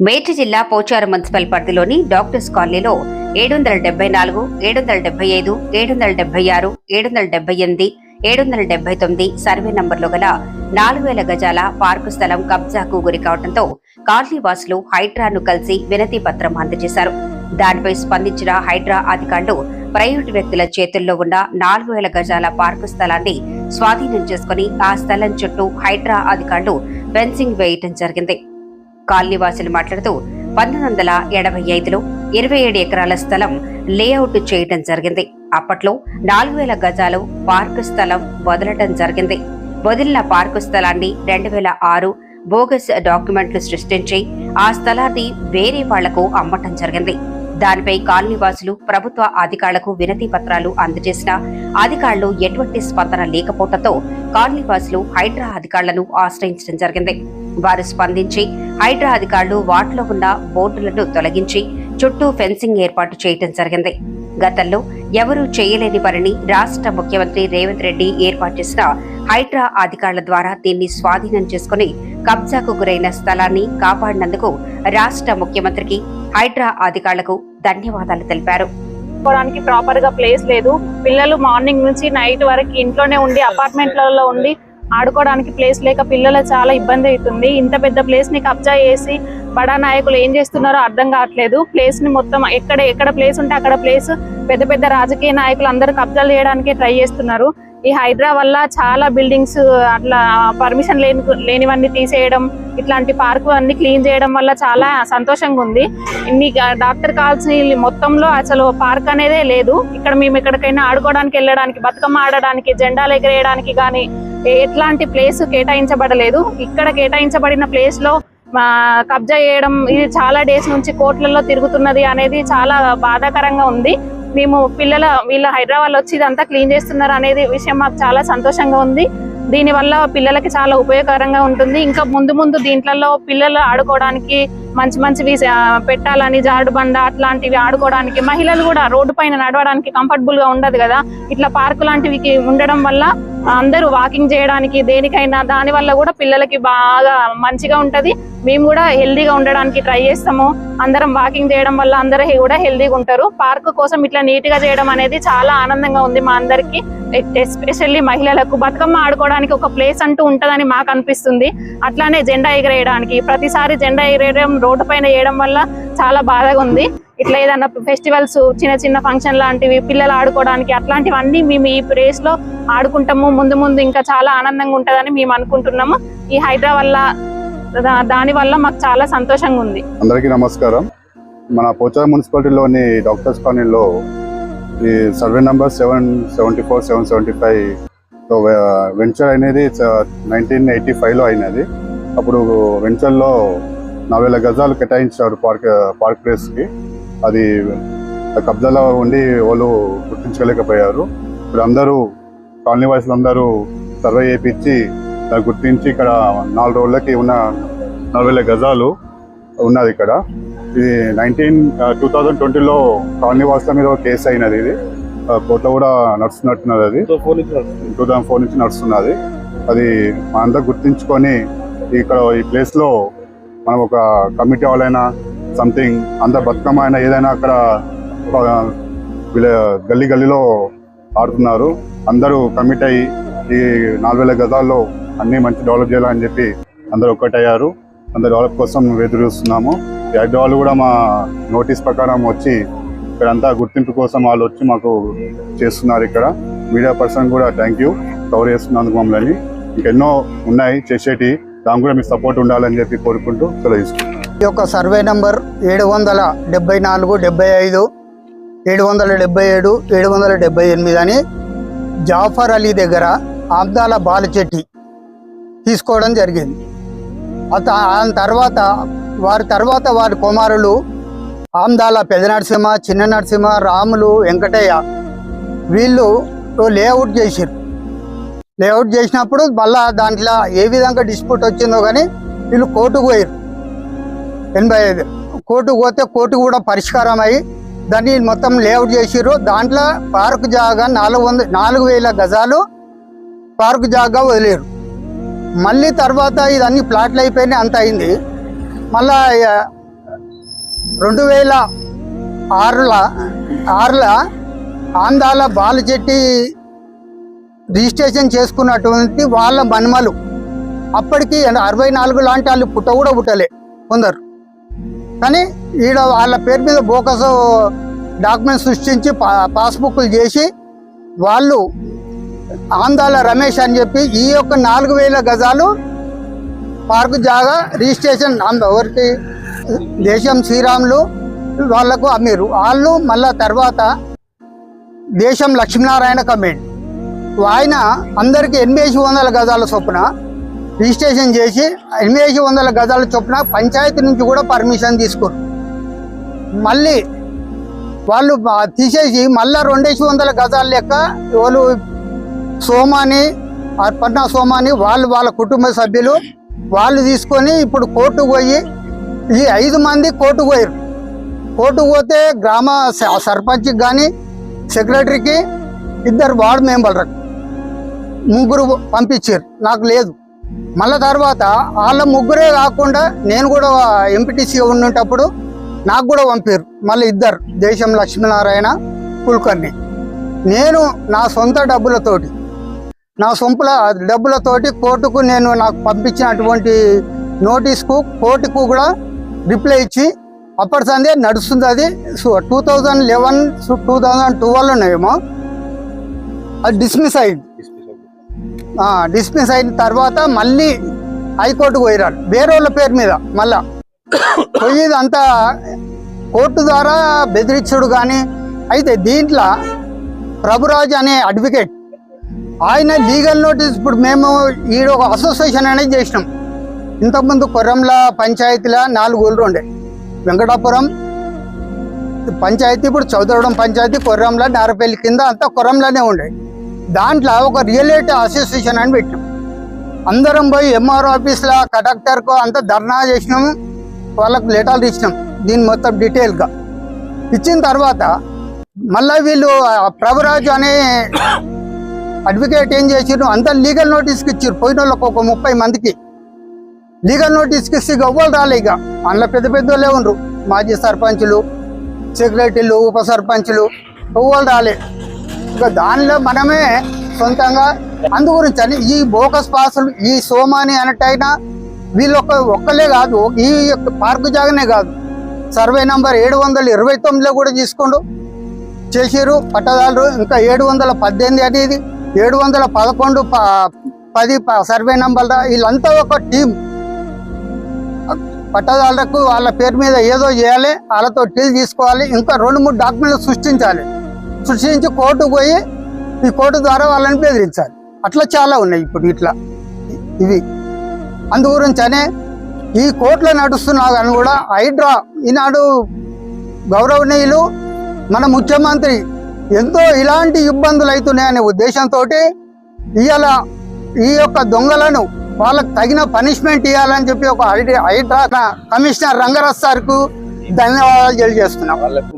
మేడ్చి జిల్లా పోచారం మున్సిపల్ పరిధిలోని డాక్టర్స్ కాలనీలో ఏడు వందల డెబ్బై నాలుగు ఏడు వందల డెబ్బై ఐదు ఏడు వందల డెబ్బై ఆరు ఏడు వందల డెబ్బై ఎనిమిది ఏడు వందల డెబ్బై తొమ్మిది సర్వే నంబర్లో గల నాలుగు వేల గజాల పార్కు స్థలం కబ్జాకు గురి కావడంతో కాలనీ వాసులు హైడ్రాను కలిసి వినతి పత్రం అందజేశారు. దానిపై స్పందించిన హైడ్రా అధికారులు ప్రైవేటు వ్యక్తుల చేతుల్లో ఉన్న నాలుగు వేల గజాల పార్కు స్థలాన్ని స్వాధీనం చేసుకుని ఆ స్థలం చుట్టూ హైడ్రా అధికారులు ఫెన్సింగ్ వేయటం జరిగింది. కాలనీవాసులు మాట్లాడుతూ పంతొమ్మిది వందల ఎనభై ఐదులో ఇరవై ఏడు ఎకరాల స్థలం లేఅవుట్ చేయటం జరిగింది. అప్పట్లో నాలుగు వేల గజాలు పార్కు స్థలం వదలటం జరిగింది. వదిలిన పార్కు స్థలాన్ని రెండు వేల ఆరు బోగస్ డాక్యుమెంట్లు సృష్టించి ఆ స్థలాన్ని వేరే వాళ్ళకు అమ్మటం జరిగింది. దానిపై కాలనీవాసులు ప్రభుత్వ అధికారులకు వినతి పత్రాలు అందజేసిన అధికారులు ఎటువంటి స్పందన లేకపోవడంతో కాలనీవాసులు హైడ్రా అధికారులను ఆశ్రయించడం జరిగింది. వారు స్పందించి హైడ్రా అధికారులు వాటిలో ఉన్న బోర్డులను తొలగించి చుట్టూ ఫెన్సింగ్ ఏర్పాటు చేయటం జరిగింది. గతంలో ఎవరూ చేయలేని పనిని రాష్ట్ర ముఖ్యమంత్రి రేవంత్ రెడ్డి ఏర్పాటు చేసిన హైడ్రా అధికారుల ద్వారా దీన్ని స్వాధీనం చేసుకుని కబ్జాకు గురైన స్థలాన్ని కాపాడినందుకు రాష్ట్ర ముఖ్యమంత్రికి హైడ్రా అధికారులకు ధన్యవాదాలు తెలిపారు. ప్రాపర్గా ప్లేస్ లేదు. పిల్లలు మార్నింగ్ నుంచి నైట్ వరకు ఇంట్లోనే ఉండి అపార్ట్మెంట్లలో ఉండి ఆడుకోవడానికి ప్లేస్ లేక పిల్లలు చాలా ఇబ్బంది అవుతుంది. ఇంత పెద్ద ప్లేస్ని కబ్జా చేసి బడా నాయకులు ఏం చేస్తున్నారో అర్థం కావట్లేదు. ప్లేస్ని మొత్తం ఎక్కడ ఎక్కడ ప్లేస్ ఉంటే అక్కడ ప్లేస్ పెద్ద పెద్ద రాజకీయ నాయకులు అందరూ కబ్జాలు చేయడానికి ట్రై చేస్తున్నారు. ఈ హైదరా వల్ల చాలా బిల్డింగ్స్ అట్లా పర్మిషన్ లేని లేనివన్నీ తీసేయడం ఇట్లాంటి పార్కు అన్ని క్లీన్ చేయడం వల్ల చాలా సంతోషంగా ఉంది. ఇన్ని డాక్టర్ కాల్సి మొత్తంలో అసలు పార్క్ అనేదే లేదు. ఇక్కడ మేము ఎక్కడికైనా ఆడుకోవడానికి వెళ్ళడానికి బతుకమ్మ ఆడడానికి జెండాలు ఎగరేయడానికి కానీ ఎట్లాంటి ప్లేస్ కేటాయించబడలేదు. ఇక్కడ కేటాయించబడిన ప్లేస్లో కబ్జా చేయడం ఇది చాలా డేస్ నుంచి కోర్టులలో తిరుగుతున్నది అనేది చాలా బాధాకరంగా ఉంది. మేము పిల్లల వీళ్ళ హైదరాబాద్ వచ్చి ఇదంతా క్లీన్ చేస్తున్నారు అనేది విషయం మాకు చాలా సంతోషంగా ఉంది. దీనివల్ల పిల్లలకి చాలా ఉపయోగకరంగా ఉంటుంది. ఇంకా ముందు ముందు దీంట్లలో పిల్లలు ఆడుకోవడానికి మంచి మంచివి పెట్టాలని జారుడు బండ అట్లాంటివి ఆడుకోవడానికి మహిళలు కూడా రోడ్డు పైన నడవడానికి కంఫర్టబుల్గా ఉండదు కదా. ఇట్లా పార్కు లాంటివి ఉండడం వల్ల అందరూ వాకింగ్ చేయడానికి దేనికైనా దాని వల్ల కూడా పిల్లలకి బాగా మంచిగా ఉంటది. మేము కూడా హెల్దీగా ఉండడానికి ట్రై చేస్తాము. అందరం వాకింగ్ చేయడం వల్ల అందరూ కూడా హెల్దీగా ఉంటారు. పార్క్ కోసం ఇట్లా నీట్గా చేయడం అనేది చాలా ఆనందంగా ఉంది మా అందరికి. ఎస్పెషల్లీ మహిళలకు. బతుకమ్మ ఆడుకోవడానికి ఒక ప్లేస్ అంటూ ఉంటదని మాకు అనిపిస్తుంది. అట్లానే జెండా ఎగరేయడానికి ప్రతిసారి జెండా ఎగరేయడం రోడ్డు పైన వేయడం వల్ల చాలా బాధగా ఉంది. ఇట్లా ఏదన్నా ఫెస్టివల్స్ చిన్న చిన్న ఫంక్షన్ లాంటివి పిల్లలు ఆడుకోవడానికి అట్లాంటివన్నీ మేము ఈ ప్లేస్లో ఆడుకుంటాము. ముందు ముందు ఇంకా చాలా ఆనందంగా ఉంటుందని మేము అనుకుంటున్నాము. ఈ హైడ్రా దాని వల్ల మాకు చాలా సంతోషంగా ఉంది. అందరికీ నమస్కారం. మన పోచారం మున్సిపాలిటీలోని డాక్టర్స్ కాలనీలో ఈ survey number seven seventy four seven seventy five venture అనేది నైన్టీన్ ఎయిటీ ఫైవ్లో అయినది. అప్పుడు వెంచర్లో నలభై వేల గజాలు కేటాయించారు పార్క్ పార్క్ ప్లేస్కి. అది కబ్జాలో ఉండి వాళ్ళు గుర్తించలేకపోయారు ఇప్పుడు అందరూ కాలనీ వాసులు అందరూ సర్వే చేయించి గుర్తించి ఇక్కడ నాలుగు రోజులకి ఉన్న నలభై వేల గజాలు ఉన్నది ఇక్కడ. ఇది నైన్టీన్ టూ థౌజండ్ ట్వంటీలో కాలనీ వాసుల మీద ఒక కేసు అయినది ఇది. కోర్టులో కూడా నడుస్తున్నట్టున్నది అది. టూ థౌజండ్ ఫోర్ నుంచి నడుస్తున్నది. అది మనంతా గుర్తించుకొని ఇక్కడ ఈ ప్లేస్లో మనం ఒక కమిటీ వాళ్ళైనా సంథింగ్ అంత బతుకమ్మ అయినా ఏదైనా అక్కడ వీళ్ళ గల్లీ గల్లీలో ఆడుతున్నారు. అందరూ కమిట్ అయ్యి ఈ నాలుగు వేల గజాల్లో అన్ని మంచి డెవలప్ చేయాలని చెప్పి అందరూ ఒక్కటయ్యారు. అందరు డెవలప్ కోసం ఎదురు చూస్తున్నాము. ఈ వాళ్ళు కూడా మా నోటీస్ ప్రకారం వచ్చి ఇక్కడంతా గుర్తింపు కోసం వాళ్ళు వచ్చి మాకు చేస్తున్నారు ఇక్కడ. మీడియా పర్సన్ కూడా థ్యాంక్ యూ కవర్ చేస్తున్నందుకు మమ్మల్ని. ఇంకెన్నో ఉన్నాయి చేసేటి దాని కూడా మీ సపోర్ట్ ఉండాలని చెప్పి కోరుకుంటూ సెలవు ఈ యొక్క సర్వే నంబర్ ఏడు వందల డెబ్బై నాలుగు డెబ్బై ఐదు ఏడు వందల డెబ్బై ఏడు ఏడు వందల డెబ్బై ఎనిమిది అని జాఫర్ అలీ దగ్గర అబ్దాల బాలచెట్టి తీసుకోవడం జరిగింది. అత తర్వాత వారి తర్వాత వారి కుమారులు ఆమ్దాల పెద్ద నరసింహ చిన్న నరసింహ రాములు వెంకటయ్య వీళ్ళు లేఅవుట్ చేసారు లేఅవుట్ చేసినప్పుడు మళ్ళా దాంట్లో ఏ విధంగా డిస్ప్యూట్ వచ్చిందో కానీ వీళ్ళు కోర్టుకు పోయారు. ఎనభై ఐదు. కోర్టుకు పోతే కోర్టు కూడా పరిష్కారం అయ్యి దాన్ని మొత్తం లేఅవుట్ చేసిర్రు. దాంట్లో పార్క్ జాగా నాలుగు వంద నాలుగు వేల గజాలు పార్క్ జాగా వదిలేరు. మళ్ళీ తర్వాత ఇదన్నీ ప్లాట్లు అయిపోయినాయి అంత అయింది. మళ్ళా రెండు వేల ఆరుల ఆరుల ఆంధ్రాల బాలచెట్టి రిజిస్ట్రేషన్ చేసుకున్నటువంటి వాళ్ళ మన్మలు. అప్పటికి అరవై నాలుగు లాంటి వాళ్ళు పుట్ట కూడా పుట్టలే కొందరు. కానీ ఈడ వాళ్ళ పేరు మీద బోకస్ డాక్యుమెంట్ సృష్టించి పా- పాస్బుక్లు చేసి వాళ్ళు ఆందాల రమేష్ అని చెప్పి ఈ యొక్క నాలుగు వేల గజాలు పార్కు జాగా రిజిస్ట్రేషన్ ఎవరికి? దేశం శ్రీరాములు వాళ్ళకు అమ్మిరు. వాళ్ళు మళ్ళా తర్వాత దేశం లక్ష్మీనారాయణ కమెంట్ ఆయన అందరికి ఎనిమిది వందల గజాల చొప్పున రిజిస్ట్రేషన్ చేసి ఎనిమిది వందల గజాల చొప్పున పంచాయతీ నుంచి కూడా పర్మిషన్ తీసుకురు. మళ్ళీ వాళ్ళు తీసేసి మళ్ళా రెండేసి వందల గజాల లెక్క వాళ్ళు సోమాని అర్పణ సోమాని వాళ్ళు వాళ్ళ కుటుంబ సభ్యులు వాళ్ళు తీసుకొని ఇప్పుడు కోర్టుకు పోయి ఈ ఐదు మంది కోర్టుకు పోయారు కోర్టు పోతే గ్రామ స- సర్పంచ్కి కానీ సెక్రటరీకి ఇద్దరు వార్డు మెంబర్లకు. ముగ్గురు పంపించారు. నాకు లేదు. మళ్ళా తర్వాత వాళ్ళ ముగ్గురే కాకుండా నేను కూడా ఎంపీటీసీ ఉండేటప్పుడు నాకు కూడా పంపారు. మళ్ళీ ఇద్దరు దేశం లక్ష్మీనారాయణ కుల్కర్ణి. నేను నా సొంత డబ్బులతోటి నా సొంపుల డబ్బులతోటి కోర్టుకు నేను నాకు పంపించినటువంటి నోటీస్కు కోర్టుకు కూడా రిప్లై ఇచ్చి అప్పటి సందే నడుస్తుంది అది. Two thousand eleven two thousand ట్వెల్వ్లోనేమో అది డిస్మిస్ అయింది. డిస్మిస్ అయిన తర్వాత మళ్ళీ హైకోర్టుకు పోయిరాడు. వేరే వాళ్ళ పేరు మీద మళ్ళా. పోయి అంతా కోర్టు ద్వారా బెదిరించుడు కానీ అయితే దీంట్లో ప్రభురాజ్ అనే అడ్వకేట్ ఆయన లీగల్ నోటీస్ ఇప్పుడు మేము ఈడ ఒక అసోసియేషన్ అనేది చేసినాం. ఇంతకుముందు కొర్రంల పంచాయతీల నాలుగు ఊళ్ళు ఉండే. వెంకటాపురం పంచాయతీ ఇప్పుడు చౌదరడం పంచాయతీ కొర్రంల నారపల్లి కింద అంతా కొర్రంలోనే ఉండే. దాంట్లో ఒక రియల్ ఎస్టేట్ అసోసియేషన్ అని పెట్టినాం. అందరం పోయి ఎంఆర్ ఆఫీస్లో కలెక్టర్కు అంతా ధర్నా చేసినాము. వాళ్ళకు లెటర్లు ఇచ్చినాం దీని మొత్తం డీటెయిల్గా ఇచ్చిన తర్వాత మళ్ళీ వీళ్ళు ప్రభురాజు అనే అడ్వకేట్ ఏం చేసిండ్రు అంతా లీగల్ నోటీస్కి ఇచ్చారు పోయిన వాళ్ళకి ఒక ముప్పై మందికి. లీగల్ నోటీస్కి ఇస్తే ఇక ఎవ్వరు రాలే ఇక. అందులో పెద్ద పెద్ద వాళ్ళే ఉండరు. మాజీ సర్పంచులు సెక్రటరీలు ఉప సర్పంచులు ఎవ్వరు రాలే. ఇక దానిలో మనమే సొంతంగా. అందు గురించి అని ఈ బోకస్ పాసులు ఈ సోమాని అన్నట్టయినా వీళ్ళు ఒక్క ఒక్కలే కాదు ఈ యొక్క పార్కు జాగనే కాదు. సర్వే నంబర్ ఏడు వందల ఇరవై తొమ్మిదిలో కూడా తీసుకోండు. చేసిరు పట్టదారులు ఇంకా ఏడు వందల పద్దెనిమిది అనేది ఏడు వందల పదకొండు ప- పది ప- సర్వే నంబర్ వీళ్ళంతా ఒక టీం. పట్టదారులకు వాళ్ళ పేరు మీద ఏదో చేయాలి వాళ్ళతో టీల్ తీసుకోవాలి ఇంకా రెండు మూడు డాక్యుమెంట్లు సృష్టించాలి. సృష్టించి కోర్టుకు పోయి ఈ కోర్టు ద్వారా వాళ్ళని బెదిరించాలి. అట్లా చాలా ఉన్నాయి ఇప్పుడు ఇట్లా. ఇవి. అందు గురించనే ఈ కోర్టులో నడుస్తున్నా కానీ కూడా హైడ్రా ఈనాడు గౌరవనీయులు మన ముఖ్యమంత్రి ఎంతో ఇలాంటి ఇబ్బందులు అవుతున్నాయనే ఉద్దేశంతో ఇవాళ ఈ యొక్క దొంగలను వాళ్ళకు తగిన పనిష్మెంట్ ఇవ్వాలని చెప్పి ఒక హైడ్రా హైడ్రా కమిషనర్ రంగరాజ్ సార్కు ధన్యవాదాలు తెలియజేస్తున్నాం.